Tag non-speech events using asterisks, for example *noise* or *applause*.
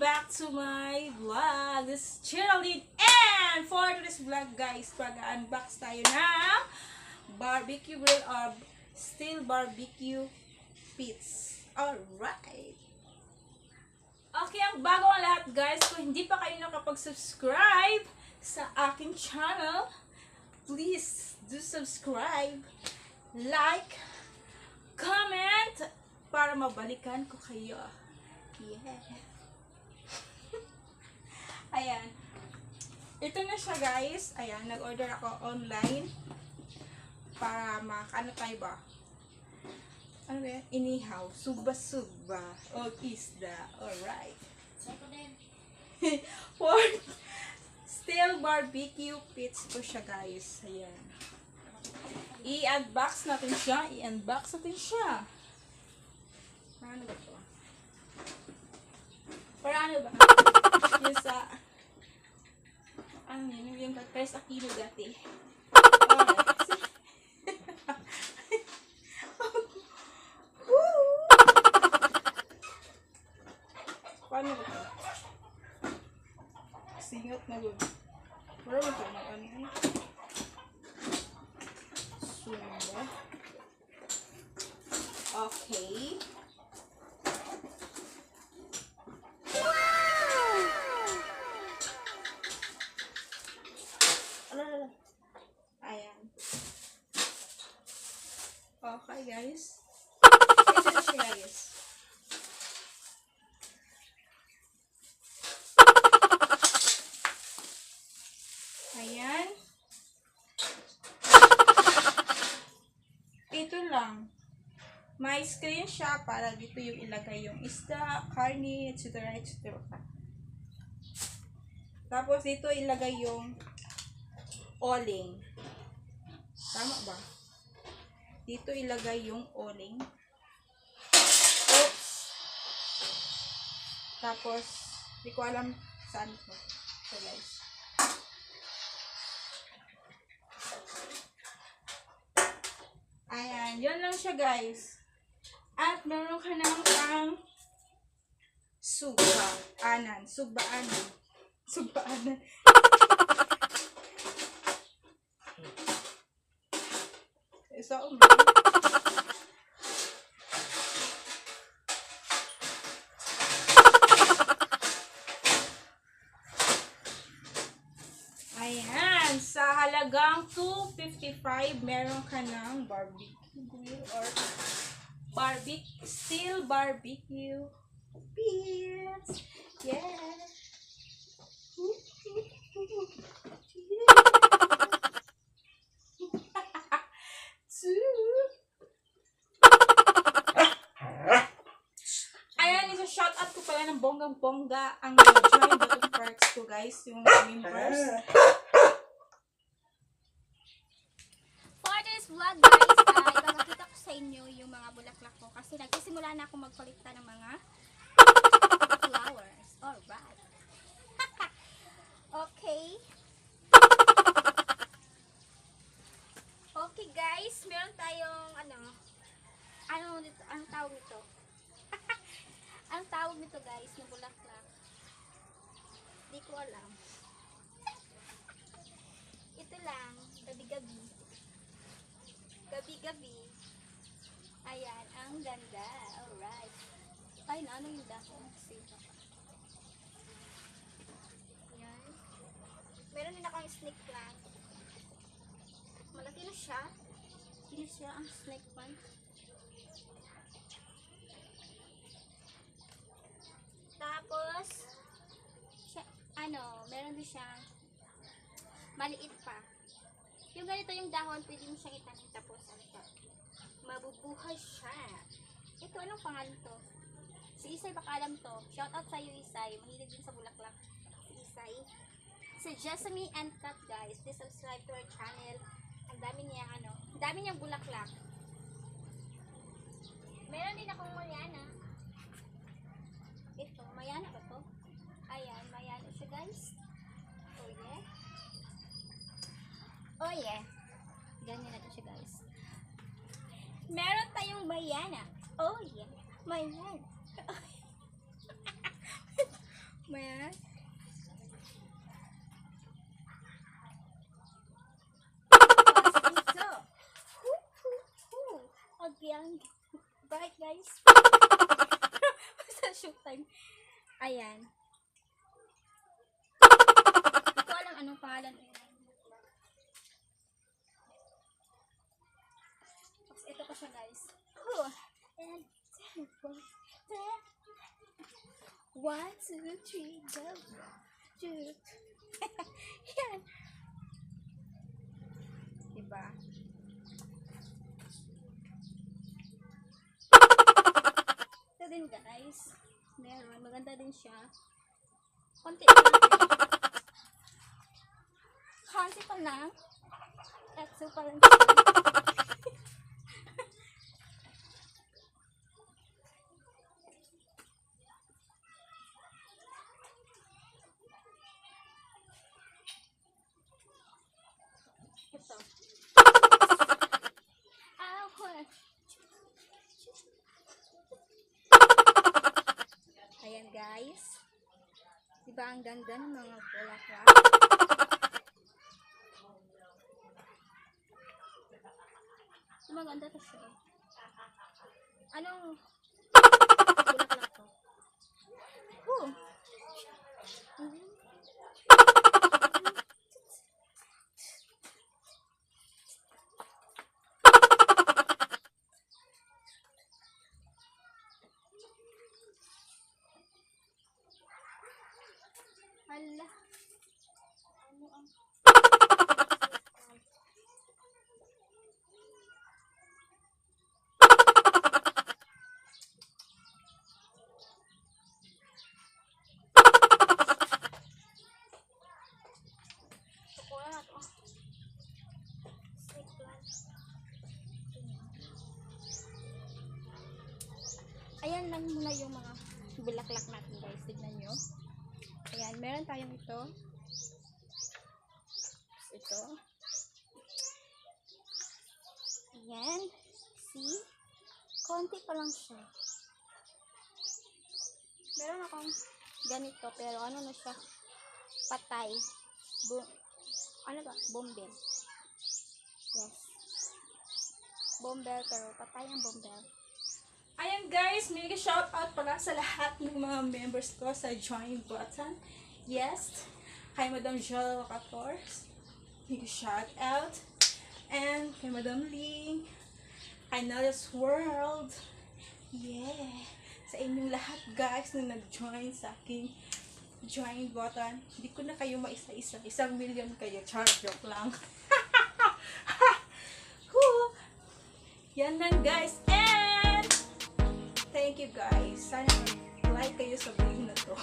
back to my vlog. This is Geraldine and for today's vlog guys, pag-unbox tayo ng barbecue grill or steel barbecue pits. Alright. Okay, ang bago ang lahat guys, kung hindi pa kayo nakapag-subscribe sa aking channel, please do subscribe, like, comment, para mabalikan ko kayo. Yeah. Ayan. Ito na siya guys. Ayan, nag-order ako online. Para mak... Ano tayo ba? Ano ba yan? Inihaw. Suba-suba. O isda. Alright. *laughs* For steel barbecue pits po siya guys. Ayan. I-unbox natin siya. I-unbox natin siya. Ano ba to? Para ano ba? yung sa... Ano yun? Yung kay sa kilo dati. Paano ba to? Singot na ba? Wala ba ito? Mag ano yun? Sumba. Okay. Ayan. Ito lang. May screen siya para dito yung ilagay yung isda, karne, etc. etc. Tapos dito ilagay yung oling. Tama ba? Dito ilagay yung oling. Tapos, di ko alam saan ito. So guys. Ayan, yun lang siya guys. At meron ka ng pang suba. Anan. Suba anan. Suba anan. *laughs* Isa um. Halagang 255, meron ka ng barbecue grill or barbecue, steel barbecue pits. Yeah. *laughs* Ayan, isa shout out ko pala ng bonggang-bongga ang mga join button perks ko guys, yung members. For this vlog guys, ay ipapakita ko sa inyo yung mga bulaklak ko kasi nagsisimula na ako magkolekta ng mga flowers. Alright. *laughs* okay. Okay guys, meron tayong ano, ano dito, ang tawag nito? *laughs* ang tawag nito guys, ng bulaklak. Di ko alam. Ito lang, gabi-gabi gabi-gabi. Ayan, ang ganda. Alright. Ay, ano yung dahon? Sino? Ayan. Meron din akong snake plant. Malaki na siya. Hindi siya ang snake plant. Tapos, siya, ano, meron din siyang maliit pa. Ganito yung dahon, pwede mo siyang itanim tapos ano to, mabubuhay siya. Ito, anong pangalan to? Si Isay baka alam to. Shout out sa'yo Isay. Mahilig din sa bulaklak. Si Isay. Si Jessamine and Kat guys. Please subscribe to our channel. Ang dami niya ano. Ang dami niyang bulaklak. Meron din akong Mariana. Ito, Mayana ba to? Ayan, Mayana siya guys. Oh yeah. Oh yeah. Ganyan na to siya guys. Meron tayong bayana. Oh yeah. Mayan. *laughs* Maya? So, hoo, hoo, hoo. Agyang. Bye, guys. Sa shoot time. Ayan. Hindi ko alam anong pangalan. Tapos ito pa siya, guys. Whew. And, one, two, three, go. Shoot. Yan. Diba? Ito din guys. Meron. Maganda din siya. Konti lang. Konti pa lang. Etso pa lang siya. Ito. Ako. Ayan guys. Diba ang ganda ng mga bulaklak? Maganda siya. Anong bulaklak to? Woo! Hala. Ano ang... Ayan lang muna yung mga bulaklak natin guys. Tignan nyo. Meron tayong ito. Ito. Ayan. See? Konti pa lang siya. Meron akong ganito, pero ano na siya? Patay. Bu ano ba? Bombel. Yes. Bombel, pero patay ang bombel. Ayan guys, mega shout out pala sa lahat ng mga members ko sa join button. Yes, kay Madam Joel Cators. Mega shout out. And kay Madam Ling. Kay Nell's World. Yeah. Sa inyong lahat guys na nag-join sa aking join button. Hindi ko na kayo maisa-isa. Isang million kayo. Char, joke lang. *laughs* Yan lang guys. And Thank you guys. Sana mag-like kayo sa video na to.